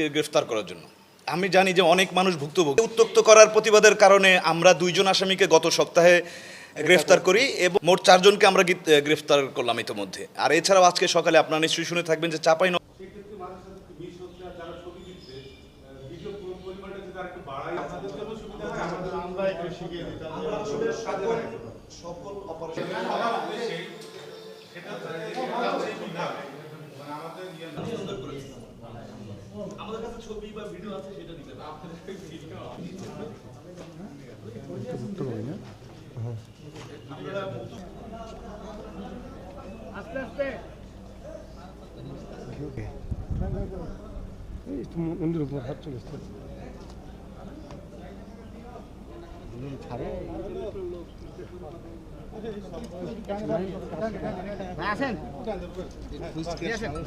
তাদেরকে গ্রেফতার করার জন্য। আমি জানি যে অনেক মানুষ ভুক্তভোগী। উত্তক্ত করার প্রতিবাদের কারণে আমরা দুইজন আসামিকে গত সপ্তাহে গ্রেফতার করি এবং মোট চারজনকে আমরা গ্রেফতার করলাম ইতিমধ্যে। আর এছাড়াও আজকে সকালে আপনারা নিশ্চয়ই শুনে থাকবেন যে চাপাই সেক্ষেত্রে মানুষের সাথে একটু মিশ হচ্ছে আর যারা ছবি দিচ্ছে আহ, ভিডিও পরিমাণটা যদি আর একটু বাড়ায় আপনাদের জন্য সুবিধা হয় আমাদের আমরা একটু শিখিয়ে দিতাম আমরা আসলে সকল সকল অপারেশন সেটা না মানে আমাদের ইয়ে না আমাদের কাছে ছবি বা ভিডিও আছে সেটা দিতে এই একটু মন্দির উপর হাত চলে এসছে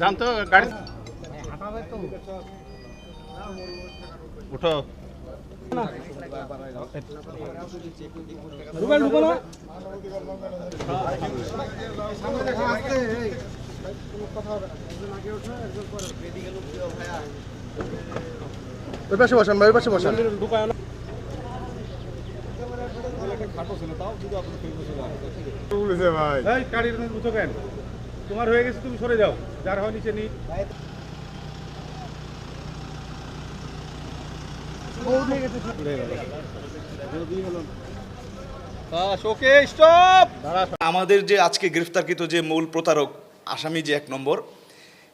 জানতো গাড়ি উঠো। ঢুকান ঢুকো না। ওই পাশে বসান ভাই ওই পাশে বসান। তোমার হয়ে গেছে তুমি সরে যাও। যার হয় নিচে নি আমাদের যে আজকে গ্রেফতারকৃত যে মূল প্রতারক, আসামি যে এক নম্বর,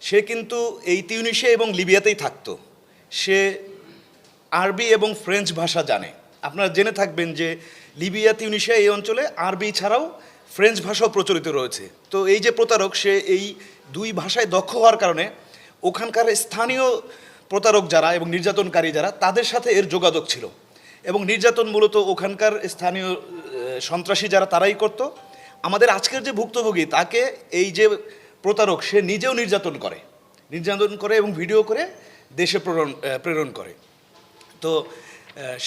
সে কিন্তু এই তিউনিশিয়া এবং লিবিয়াতেই থাকতো। সে আরবি এবং ফ্রেঞ্চ ভাষা জানে। আপনারা জেনে থাকবেন যে লিবিয়া, তিউনিশিয়া এই অঞ্চলে আরবি ছাড়াও ফ্রেঞ্চ ভাষাও প্রচলিত রয়েছে। তো এই যে প্রতারক, সে এই দুই ভাষায় দক্ষ হওয়ার কারণে ওখানকার স্থানীয় প্রতারক যারা এবং নির্যাতনকারী যারা, তাদের সাথে এর যোগাযোগ ছিল। এবং নির্যাতন মূলত ওখানকার স্থানীয় সন্ত্রাসী যারা, তারাই করত। আমাদের আজকের যে ভুক্তভোগী, তাকে এই যে প্রতারক, সে নিজেও নির্যাতন করে। নির্যাতন করে এবং ভিডিও করে দেশে প্রেরণ প্রেরণ করে। তো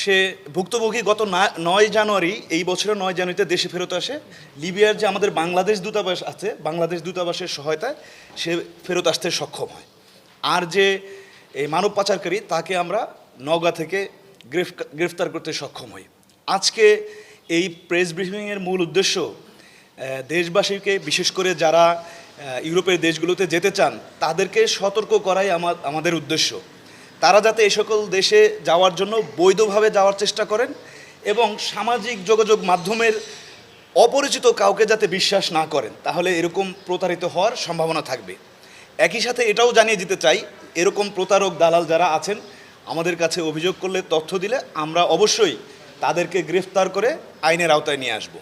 সে ভুক্তভোগী গত নয় জানুয়ারি, এই বছরের নয় জানুয়ারিতে দেশে ফেরত আসে। লিবিয়ার যে আমাদের বাংলাদেশ দূতাবাস আছে, বাংলাদেশ দূতাবাসের সহায়তায় সে ফেরত আসতে সক্ষম হয়। আর যে এই মানব পাচারকারী, তাকে আমরা নওগাঁ থেকে গ্রেফতার করতে সক্ষম হই। আজকে এই প্রেস ব্রিফিংয়ের মূল উদ্দেশ্য দেশবাসীকে, বিশেষ করে যারা ইউরোপের দেশগুলোতে যেতে চান, তাদেরকে সতর্ক করাই আমাদের উদ্দেশ্য। তারা যাতে এই সকল দেশে যাওয়ার জন্য বৈধভাবে যাওয়ার চেষ্টা করেন এবং সামাজিক যোগাযোগ মাধ্যমের অপরিচিত কাউকে যাতে বিশ্বাস না করেন, তাহলে এরকম প্রতারিত হওয়ার সম্ভাবনা থাকবে। একই সাথে এটাও জানিয়ে দিতে চাই এরকম প্রতারক দালাল যারা আছেন, আমাদের কাছে অভিযোগ করলে তথ্য দিলে আমরা অবশ্যই তাদেরকে গ্রেফতার করে আইনের আওতায় নিয়ে আসব।